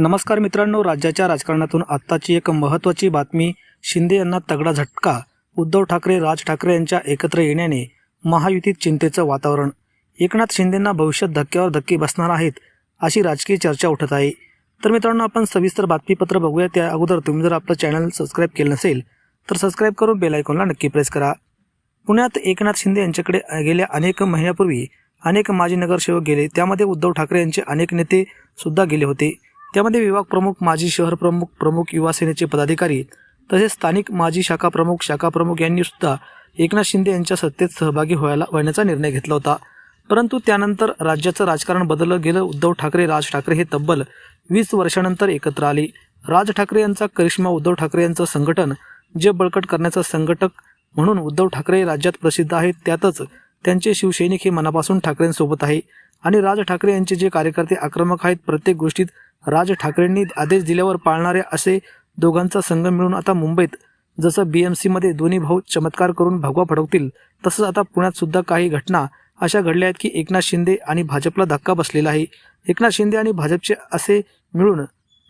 नमस्कार मित्रांनो राज्याच्या राजकारणातून आत्ताची एक महत्त्वाची बातमी शिंदे यांना तगडा झटका उद्धव ठाकरे राज ठाकरे यांच्या एकत्र येण्याने महायुतीत चिंतेचं वातावरण. एकनाथ शिंदेंना भविष्यात धक्क्यावर धक्के बसणार आहेत अशी राजकीय चर्चा उठत आहे. तर मित्रांनो आपण सविस्तर बातमीपत्र बघूया. त्या अगोदर तुम्ही जर आपलं चॅनल सबस्क्राईब केलं नसेल तर सबस्क्राईब करून बेल आयकॉनला नक्की प्रेस करा. पुण्यात एकनाथ शिंदे यांच्याकडे गेल्या अनेक महिन्यापूर्वी अनेक माजी नगरसेवक गेले. त्यामध्ये उद्धव ठाकरे यांचे अनेक नेते सुद्धा गेले होते. त्यामध्ये विभाग प्रमुख माजी शहर प्रमुख प्रमुख युवा सेनेचे पदाधिकारी तसेच स्थानिक माजी शाखा प्रमुख शाखा प्रमुख यांनी सुद्धा एकनाथ शिंदे यांच्या सत्तेत सहभागी व्हायला होण्याचा निर्णय घेतला होता. परंतु त्यानंतर राज्याचं राजकारण बदललं गेलं. उद्धव ठाकरे राज ठाकरे हे तब्बल वीस वर्षानंतर एकत्र आले. राज ठाकरे यांचा करिश्मा उद्धव ठाकरे यांचं संघटन जे बळकट करण्याचं संघटक म्हणून उद्धव ठाकरे राज्यात प्रसिद्ध आहेत त्यातच त्यांचे शिवसैनिक हे मनापासून ठाकरेंसोबत आहे. आणि राज ठाकरे यांचे जे कार्यकर्ते आक्रमक आहेत प्रत्येक गोष्टीत राज ठाकरेंनी आदेश दिल्यावर पाळणारे असे दोघांचा संगम मिळून आता मुंबईत जसं बी एम सीमध्ये दोन्ही भाऊ चमत्कार करून भगवा फडवतील तसंच आता पुण्यात सुद्धा काही घटना अशा घडल्या आहेत की एकनाथ शिंदे आणि भाजपला धक्का बसलेला आहे. एकनाथ शिंदे आणि भाजपचे असे मिळून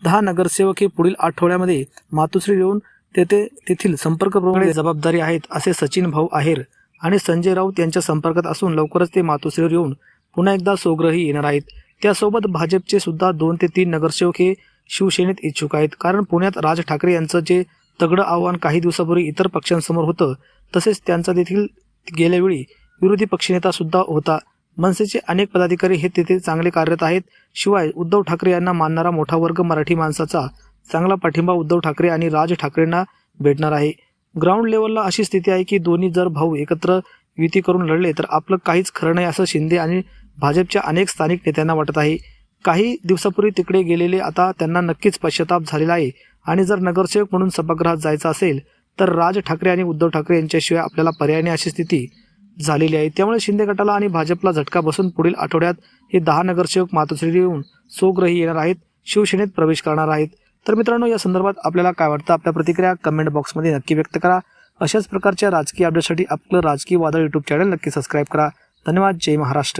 दहा नगरसेवक हे पुढील आठवड्यामध्ये मातोश्री येऊन तेथे तेथील संपर्क प्रमुख जबाबदारी आहेत असे सचिन भाऊ आहेर आणि संजय राऊत यांच्या संपर्कात असून लवकरच ते मातोश्रीवर येऊन पुन्हा एकदा सोग्रही येणार आहेत. त्यासोबत भाजपचे सुद्धा दोन ते तीन नगरसेवक हे शिवसेनेत इच्छुक आहेत. कारण पुण्यात राज ठाकरे यांचं जे तगडं आव्हान काही दिवसापूर्वी इतर पक्षांसमोर होतं तसेच त्यांचा देखील गेल्यावेळी विरोधी पक्षनेता सुद्धा होता. मनसेचे अनेक पदाधिकारी हे तेथे चांगले कार्यरत आहेत. शिवाय उद्धव ठाकरे यांना मानणारा मोठा वर्ग मराठी माणसाचा चांगला पाठिंबा उद्धव ठाकरे आणि राज ठाकरेंना भेटणार आहे. ग्राउंड लेवलला अशी स्थिती आहे की दोन्ही जर भाऊ एकत्र युती करून लढले तर आपलं काहीच खरं नाही असं शिंदे आणि भाजपच्या अनेक स्थानिक नेत्यांना वाटत आहे. काही दिवसापूर्वी तिकडे गेलेले आता त्यांना नक्कीच पश्चाताप झालेला आहे. आणि जर नगरसेवक म्हणून सभागृहात जायचं असेल तर राज ठाकरे आणि उद्धव ठाकरे यांच्याशिवाय आपल्याला पर्याय नाही अशी स्थिती झालेली आहे. त्यामुळे शिंदे गटाला आणि भाजपला झटका बसून पुढील आठवड्यात हे दहा नगरसेवक मातोश्री येऊन सोग्रही येणार आहेत शिवसेनेत प्रवेश करणार आहेत. तर मित्रांनो या संदर्भात आपल्याला काय वाटतं? आपल्या प्रतिक्रिया कमेंट बॉक्समध्ये नक्की व्यक्त करा. अशाच प्रकारच्या राजकीय अपडेटसाठी आपलं राजकीय वादळ यूट्यूब चॅनल नक्की सबस्क्राईब करा. धन्यवाद. जय महाराष्ट्र.